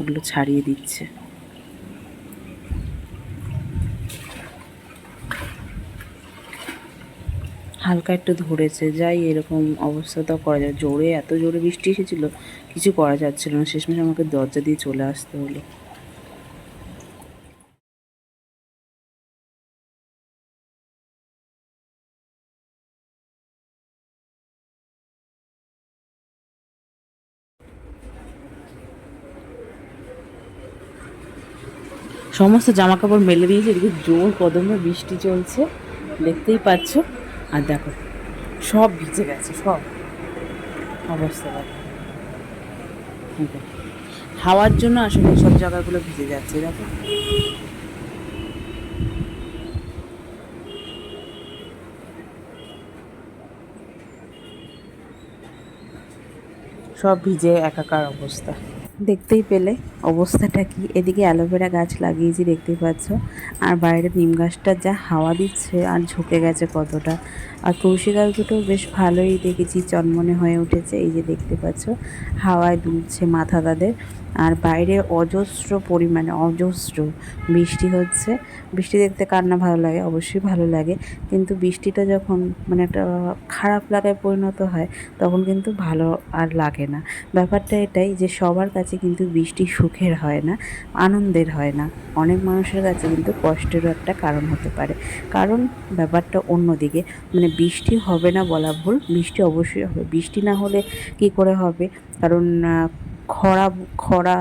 ওগুলো ছাড়িয়ে দিচ্ছে। হালকা একটু ধরেছে, যাই এরকম অবস্থা তো করা যায়। জোরে এত জোরে বৃষ্টি এসেছিল, কিছু করা যাচ্ছিল না। শেষমেশ আমাকে দরজা দিয়ে চলে আসতে হলো। সমস্ত জামা কাপড় মেলে দিয়েছে, এদিকে জোর কদমে বৃষ্টি চলছে, দেখতেই পাচ্ছ। আর দেখো, সব ভিজে গেছে, সব অবস্থা হাওয়ার জন্য আসলে সব জায়গাগুলো ভিজে যাচ্ছে, দেখো। সব ভিজে একাকার অবস্থা। দেখতেই পেলে অবস্থাটা কি। এদিকে অ্যালোভেরা গাছ লাগিয়েছি দেখতেই পাচ্ছ। আর বাইরে নিম গাছটা যা হাওয়া দিচ্ছে আর ঝুঁকে গেছে কতটা। আর তুলসী গাছ দুটো বেশ ভালোই দেখেছি, চনমনে হয়ে উঠেছে, এই যে দেখতে পাচ্ছ। হাওয়ায় দুলছে মাথা তাদের। আর বাইরে অজস্র পরিমাণে, অজস্র বৃষ্টি হচ্ছে। বৃষ্টি দেখতে কার না ভালো লাগে? অবশ্যই ভালো লাগে। কিন্তু বৃষ্টিটা যখন মানে একটা খারাপ লাগায় পরিণত হয়, তখন কিন্তু ভালো আর লাগে না। ব্যাপারটা এটাই যে সবার কাছে কিন্তু বৃষ্টি সুখের হয় না, আনন্দের হয় না। অনেক মানুষের কাছে কিন্তু কষ্টেরও একটা কারণ হতে পারে। কারণ ব্যাপারটা অন্যদিকে। মানে বৃষ্টি হবে না বলা ভুল। বৃষ্টি অবশ্যই হবে। বৃষ্টি না হলে কি করে হবে? কারণ খরা খরা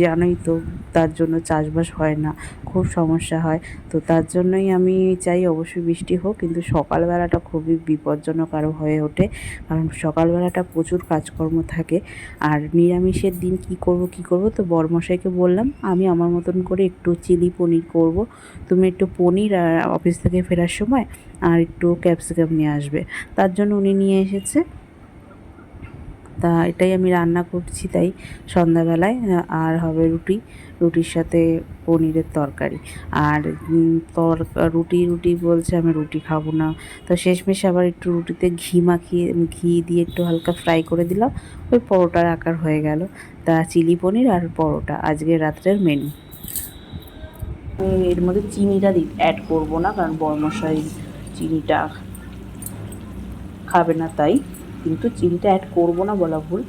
জানোই তো, তার জন্য চাষবাস হয় না, খুব সমস্যা হয়। তো তার জন্যই আমি চাই অবশ্যই বৃষ্টি হোক, কিন্তু সকালবেলাটা খুবই বিপজ্জনক আরও হয়ে ওঠে, কারণ সকালবেলাটা প্রচুর কাজকর্ম থাকে। আর নিরামিষের দিন কি করব কি করব, তো বরমশাইকে বললাম, আমি আমার মতন করে একটু চিলি পনির করব। তুমি একটু পনির আর অফিস থেকে ফেরার সময় আর একটু ক্যাপসিকাম নিয়ে আসবে। তার জন্য উনি নিয়ে এসেছে। তা এটাই আমি রান্না করছি তাই সন্ধ্যাবেলায়, আর হবে রুটি, রুটির সাথে পনিরের তরকারি। আর তর, রুটি রুটি বলছে আমি রুটি খাব না। তো শেষমেশ আবার একটু রুটিতে ঘি মাখিয়ে ঘি দিয়ে একটু হালকা ফ্রাই করে দিলাম। ওই পরোটার আকার হয়ে গেল। তা চিলি পনির আর পরোটা, আজকে রাত্রের মেনু। এর মধ্যে চিনিটা অ্যাড করব না, কারণ বর্মশাই চিনিটা খাবে না তাই। কিন্তু চিনিটা অ্যাড করব না বলা ভুল।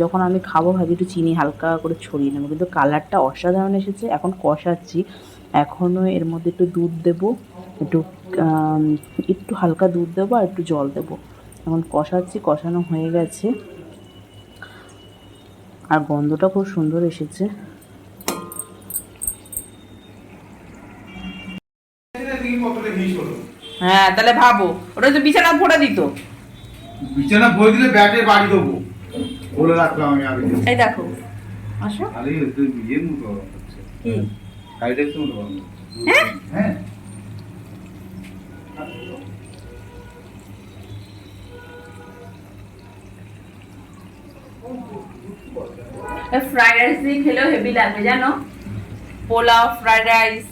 যখন আমি খাব, ভাবি একটু চিনি হালকা করে ছড়িয়ে নেব। কিন্তু কালারটা অসাধারণ এসেছে, এখন কষাচ্ছি। এখনও এর মধ্যে একটু দুধ দেবো, একটু একটু হালকা দুধ দেবো আর একটু জল দেবো। এখন কষাচ্ছি, কষানো হয়ে গেছে। আর গন্ধটা খুব সুন্দর এসেছে। হ্যাঁ তাহলে ভাবো। ওটা তো বিছানা ভরে দিত। বিছানা বই দিলে ব্যাটে বাড়ি দেবো। বলে রাখলাম আমি আগে। এই দেখো আসো। আরে তুই ইয়ের মতো হচ্ছে। কি কাইডেক্সের মতো বানানো। হ্যাঁ? হ্যাঁ। ফ্রাইড রাইস দিয়ে খেলেও হেভি লাগবে জানো? পোলাও ফ্রাইড রাইস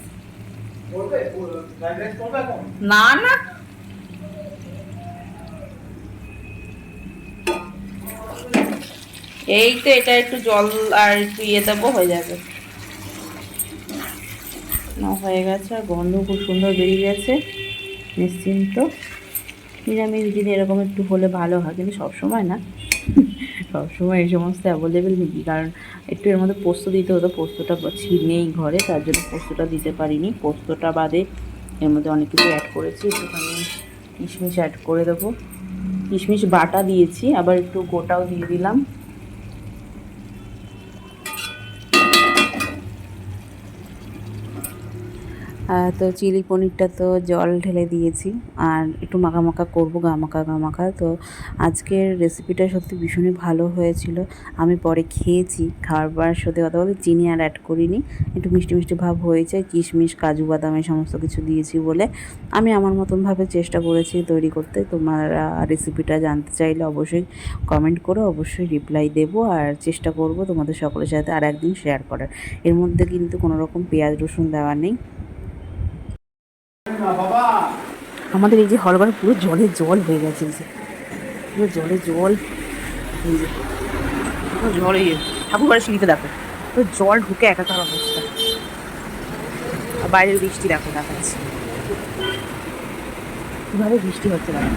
না না। এই তো এটা একটু জল আর একটু ইয়ে দেবো, হয়ে যাবে। না, হয়ে গেছে, আর গন্ধ খুব সুন্দর বেরিয়ে গেছে, নিশ্চিন্ত। নিরামিষ দিন এরকম একটু হলে ভালো হয়, কিন্তু সবসময় না। সবসময় এই সমস্ত অ্যাভেলেবেল নেই, কারণ একটু এর মধ্যে পোস্ত দিতে হতো, পোস্তটা নেই ঘরে, তার জন্য পোস্তটা দিতে পারিনি। পোস্তটা বাদে এর মধ্যে অনেক কিছু অ্যাড করেছি, একটুখানি কিশমিশ অ্যাড করে দেবো। কিশমিশ বাটা দিয়েছি, আবার একটু গোটাও দিয়ে দিলাম। তো চিলি পনিরটা তো জল ঢেলে দিয়েছি আর একটু মাখা করব গামাখা গামাখা তো আজকের রেসিপিটা সত্যি ভীষণই ভালো হয়েছিল। আমি পরে খেয়েছি খাওয়ার পর সত্যি কথা বলতে চিনি আর অ্যাড করিনি। একটু মিষ্টি মিষ্টি ভাব হয়েছে, কিশমিশ, কাজু বাদাম এই সমস্ত কিছু দিয়েছি বলে আমি আমার মতনভাবে চেষ্টা করেছি তৈরি করতে। তোমরা রেসিপিটা জানতে চাইলে অবশ্যই কমেন্ট করো অবশ্যই রিপ্লাই দেবো আর চেষ্টা করব তোমাদের সকলের সাথে আর একদিন শেয়ার করার। এর মধ্যে কিন্তু কোনো রকম পেঁয়াজ রসুন দেওয়া নেই। আমাদের এই যে হলঘর পুরো জলে জল হয়ে গেছে, এই যে। পুরো জলে জল পুরো জল এই ঠাকুর ঘরের সিঁড়িতে দেখো। এত জল ঢুকে একাকার অবস্থা। আর বাইরের বৃষ্টি দেখো, দেখাচ্ছে। কীভাবে বৃষ্টি হচ্ছে, দেখো।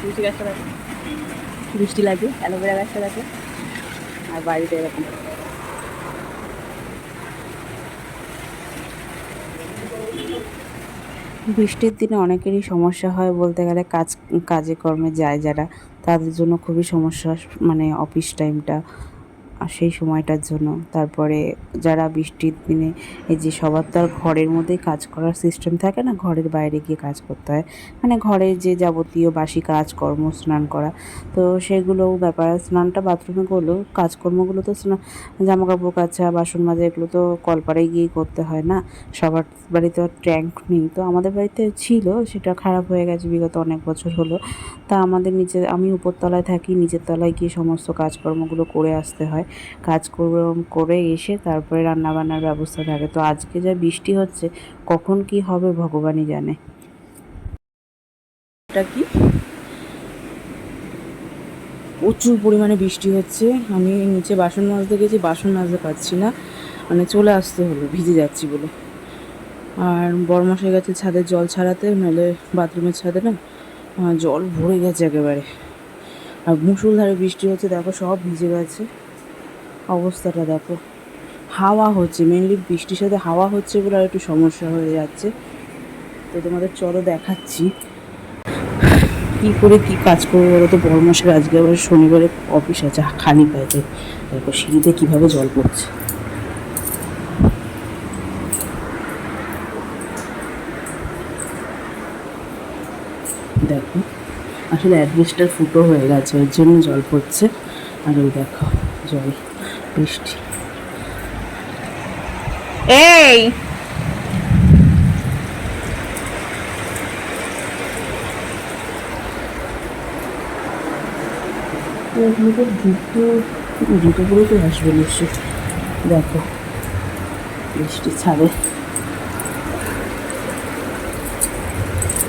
তুলসী গাছটা বৃষ্টি লাগে, অ্যালোভেরা গাছটা দেখো। আর বাড়িতে এরকম। বৃষ্টির দিনে অনেকেরই সমস্যা হয় বলতে গেলে কাজ, কাজে কর্মে যায় যারা, তাদের জন্য খুবই সমস্যা মানে অফিস টাইমটা সেই সময়টার জন্য। তারপরে যারা বৃষ্টির দিনে এই যে সবার তো আর ঘরের মধ্যেই কাজ করার সিস্টেম থাকে না, ঘরের বাইরে গিয়ে কাজ করতে হয়। মানে ঘরের যে যাবতীয় বাসি কাজকর্ম স্নান করা, তো সেগুলো ব্যাপার। স্নানটা বাথরুমে করলেও কাজকর্মগুলো তো স্নান জামা কাপড় কাচা, বাসন মাজা, এগুলো তো কলপাড়ায় গিয়েই করতে হয় না? সবার বাড়িতে ট্যাঙ্ক নেই। তো আমাদের বাড়িতে ছিল, সেটা খারাপ হয়ে গেছে বিগত অনেক বছর হলো। তা আমাদের নিচে আমি উপরতলায় থাকি, নিচের তলায় গিয়ে সমস্ত কাজকর্মগুলো করে আসতে হয়। কাজকর্ম করে এসে তারপরে রান্নাবান্নার ব্যবস্থা থাকে। তো আজকে যা বৃষ্টি হচ্ছে, কখন কি হবে ভগবানই জানে। কি? প্রচুর পরিমাণে বৃষ্টি হচ্ছে। আমি নিচে বাসন মাজতে গেছি, বাসন মাজতে পারছি না। মানে চলে আসতে হলো, ভিজে যাচ্ছি বলে। আর বরমাসে গেছে ছাদের জল ছাড়াতে, নাহলে বাথরুমের ছাদে না জল ভরে গেছে একেবারে। আর মুসুলধারে বৃষ্টি হচ্ছে, দেখো সব ভিজে গেছে। অবস্থাটা দেখো। হাওয়া হচ্ছে মেনলি বৃষ্টির সাথে হাওয়া হচ্ছে বলে আর একটু সমস্যা হয়ে যাচ্ছে। তো তোমাদের চলো দেখাচ্ছি। কি করে কি কাজ করব বলো তো? বড় মাসের আজকে আবার শনিবারে অফিস আছে, খালি পাইতে দেখো সিঁড়িতে কীভাবে জল পড়ছে। দেখো, আসলে অ্যাডভেস্টার ফুটো হয়ে গেছে ওর জন্য জল পড়ছে। আর ওই দেখো, জল। বৃষ্টি। এই! জুতো জুতো পরে তো আসবে নিশ্চয় দেখো বৃষ্টি ছাড়ে।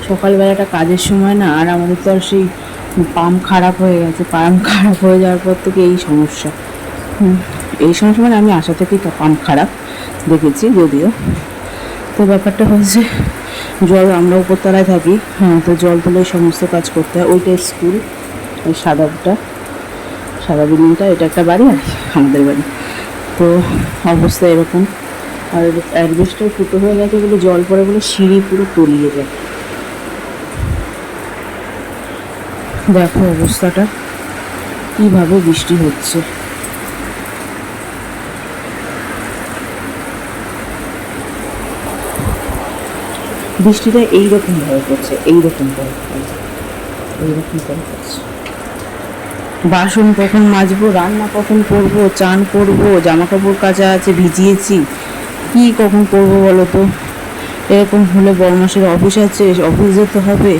সকালবেলাটা কাজের সময় না আর আমাদের তো আর সেই পাম্প খারাপ হয়ে গেছে। পাম্প খারাপ হয়ে যাওয়ার পর থেকে এই সমস্যা। হুম, এই সময় মানে আমি আশা থেকেই পাম্প খারাপ দেখেছি যদিও। তো ব্যাপারটা হচ্ছে, জল আমরা উপরতলায় থাকি হ্যাঁ তো জল তুলে সমস্ত কাজ করতে হয়। ওইটা স্কুল ওই সাদাটা সাদা বিল্ডিংটা, এটা একটা বাড়ি আর আমাদের বাড়ি। তো অবস্থা এরকম। আর অ্যাডভেস্টার ফুটো হয়ে গেছে বলে জল পড়ে বলে সিঁড়ি পুরো তলিয়ে যায়। দেখো অবস্থাটা, কীভাবে বৃষ্টি হচ্ছে। বৃষ্টিটা এইরকম ভাবে পড়ছে এইরকম করে পড়ছে বাসন কখন মাজবো, রান্না কখন করব, চান করব জামা কাপড় কাচা আছে, ভিজিয়েছি, কি কখন করব বলো তো? এরকম হলে বড় মাসের অফিস আছে, অফিস যেতে হবে।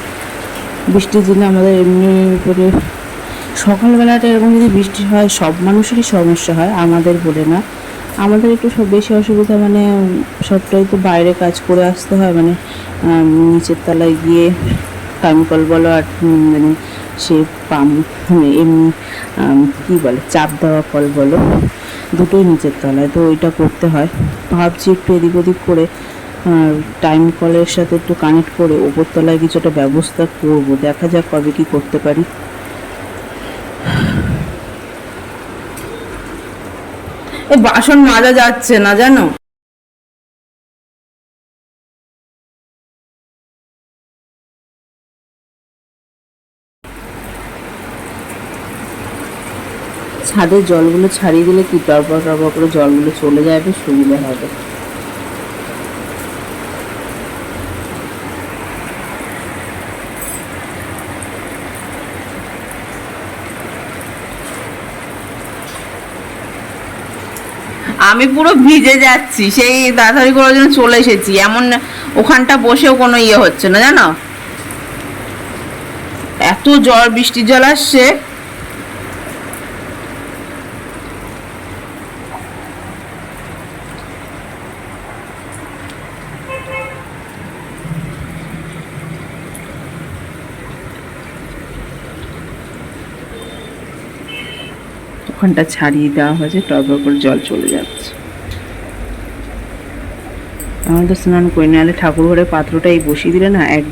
বৃষ্টির দিনে আমাদের এমনি করে সকালবেলাটা এরকম যদি বৃষ্টি হয়, সব মানুষেরই সমস্যা হয়, আমাদের বলে না। আমাদের একটু সব বেশি অসুবিধা মানে সবটাই তো বাইরে কাজ করে আসতে হয়। মানে নিচের তলায় গিয়ে টাইমকল বলো আর মানে সে পাম মানে এমনি কী বলে, চাপ দেওয়া কল বলো, দুটোই নিচের তলায়। তো ওইটা করতে হয়। ভাবছি একটু এদিক ওদিক করে টাইম কলের সাথে একটু কানেক্ট করে, ওপর তলায় কিছুটা ব্যবস্থা করব। দেখা যাক কবে কি করতে পারি। এ বাসন মাজা যাচ্ছে না, জানো? ছাদের জলগুলো ছাড়িয়ে দিলে কি টরপর টরপর করে জলগুলো চলে যাবে সুবিধা হবে। আমি পুরো ভিজে যাচ্ছি। সেই তাড়াতাড়ি করার জন্য চলে এসেছি। এমন ওখানটা বসেও কোনো ইয়ে হচ্ছে না, জানো? এত জল বৃষ্টির জল আসছে। ওখানটা ছাড়িয়ে দেওয়া হয়েছে টবে করে জল চলে যাচ্ছে। আমার তো স্নান করি নাহলে ঠাকুর ঘরের পাত্রটা এই বসিয়ে দিলে না, এক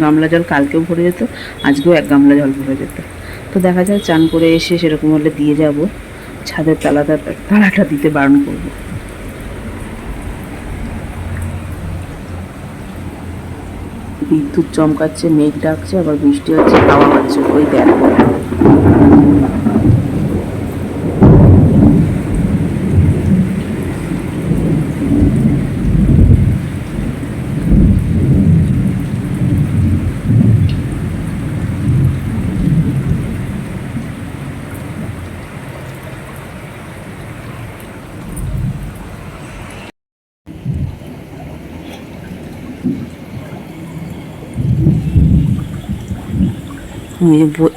গামলা জল কালকেও ভরে যেত, আজকেও এক গামলা জল ভরে যেত। তো দেখা যায় চান করে এসে সেরকম হলে দিয়ে যাব, ছাদের তালাটা তালাটা দিতে বারণ করব। বিদ্যুৎ চমকাচ্ছে, মেঘ ডাকছে, আবার বৃষ্টি হচ্ছে, হাওয়া হচ্ছে, ওই দেখো ওই যে ব-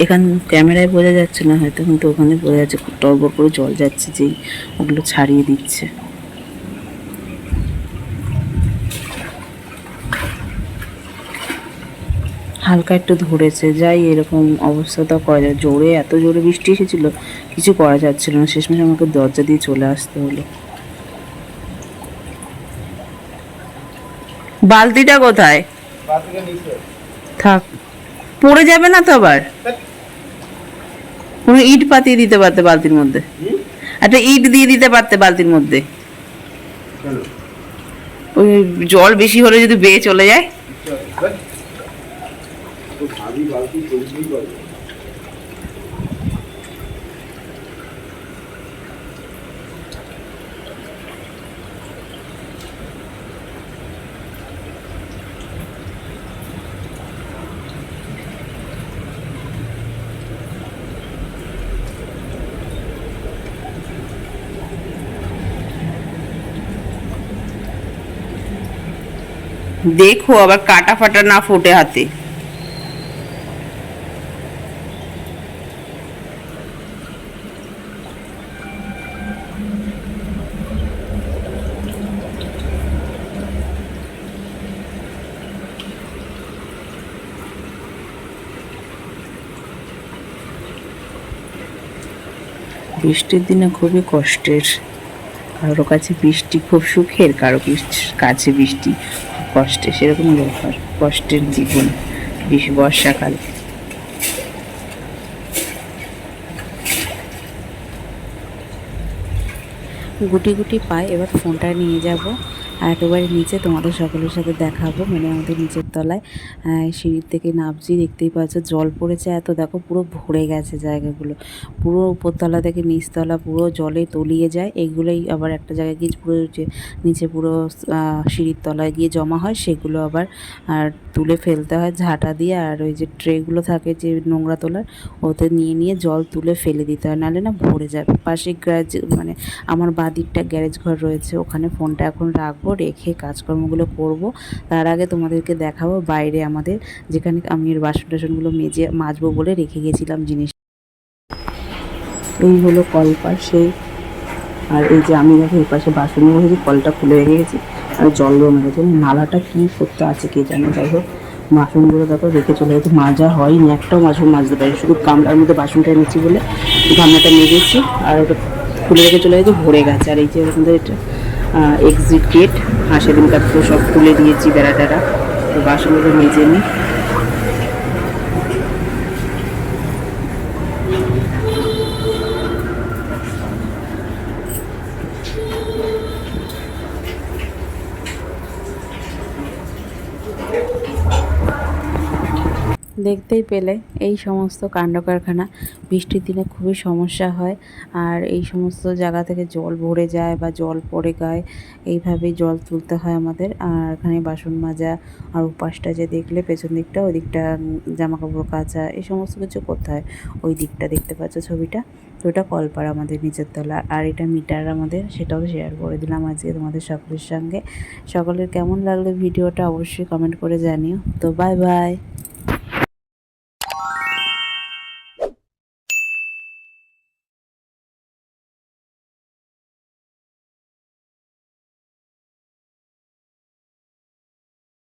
এখান ক্যামেরায় বোঝা যাচ্ছে না হয়তো কিন্তু ওখানে বোঝা যাচ্ছে টরবর করে জল যাচ্ছে যেই ওগুলো ছাড়িয়ে দিচ্ছে। হালকা একটু ধরেছে যাই এরকম অবস্থা তো করা যায়। জোরে এত জোরে বৃষ্টি এসেছিল কিছু করা যাচ্ছিল না। শেষমেশ আমাকে দরজা দিয়ে চলে আসতে হলো। বালতিটা কোথায়? থাক। পড়ে যাবে না তো আবার? কোনো ইট পাতিয়ে দিতে পারতে বালতির মধ্যে? একটা ইট দিয়ে দিতে পারতে বালতির মধ্যে? ওই জল বেশি হলে যদি বেয়ে চলে যায়? দেখো আবার কাটা ফাটা না ফোটে হাতে। বৃষ্টির দিনে খুবই কষ্টের। কারোর কাছে বৃষ্টি খুব সুখের, কারও কাছে বৃষ্টি খুব কষ্টের সেরকম ব্যাপার। কষ্টের জীবন বেশি বর্ষাকাল। গুটি গুটি পায়ে, এবার ফোনটা নিয়ে যাব। আর একেবারে নিচে তোমাদের সকলের সাথে দেখাবো। মানে আমাদের নিচের তলায় সিঁড়ির থেকে নামছি, দেখতেই পাচ্ছ জল পড়েছে এত, দেখো পুরো ভরে গেছে জায়গাগুলো। পুরো উপরতলা থেকে নিচতলা পুরো জলে তলিয়ে যায়। এগুলোই আবার একটা জায়গায় গিয়ে পুরো নিচে পুরো সিঁড়ির তলায় গিয়ে জমা হয়, সেগুলো আবার, আর তুলে ফেলতে হয় ঝাঁটা দিয়ে। আর ওই যে ট্রেগুলো থাকে যে নোংরা তোলার, ওতে নিয়ে নিয়ে জল তুলে ফেলে দিতে হয়, নাহলে না ভরে যাবে। পাশে গ্যারেজ মানে আমার বাদিকটা গ্যারেজ ঘর রয়েছে, ওখানে ফোনটা এখন রাখব। রেখে কাজকর্মগুলো করব। তার আগে তোমাদেরকে দেখাবো বাইরে আমাদের যেখানে আমি বাসন টাসনগুলো মেজে মাজবো বলে রেখে গেছিলাম জিনিস। এই হলো কলপার সেই। আর এই যে আমি দেখো এই পাশে বাসন রেখেছি কলটা খুলে রেখে গেছি। আর জল জমে গেছে নালাটা কি করতে আছে কে জানে। যাই হোক, বাসনগুলো দেখো রেখে চলে গেছে। মাজা হয়নি, একটাও বাসন মাজতে পারি শুধু গামলার মধ্যে বাসনটা এনেছি বলে গামলাটা মেজেছি। আর ওটা খুলে রেখে চলে গেছে, ভরে গেছে। আর এই যে আমাদের এটা এক্সিট গেট হাঁসের সেদিনকার তো সব খুলে দিয়েছি বেড়া টেরা তো বাসনগুলো মেজে নিই দেখতেই পেলে এই সমস্ত কাণ্ড কারখানা বৃষ্টির দিনে খুবই সমস্যা হয় আর এই সমস্ত জায়গা থেকে জল ভরে যায় বা জল পড়ে গায়ে, এইভাবেই জল তুলতে হয় আমাদের। আর এখানে বাসন মাজা আর উপাসটা যে দেখলে পেছন দিকটা, ওই দিকটা জামা কাপড় কাচা, এই সমস্ত কিছু করতে হয়। ওই দিকটা দেখতে পাচ্ছ ছবিটা? তো ওটা কলপার আমাদের নিচের তলা। আর এটা মিটার আমাদের, সেটাও শেয়ার করে দিলাম আজকে তোমাদের সকলের সঙ্গে। সকলের কেমন লাগল ভিডিওটা অবশ্যই কমেন্ট করে জানিও। তো বাই বাই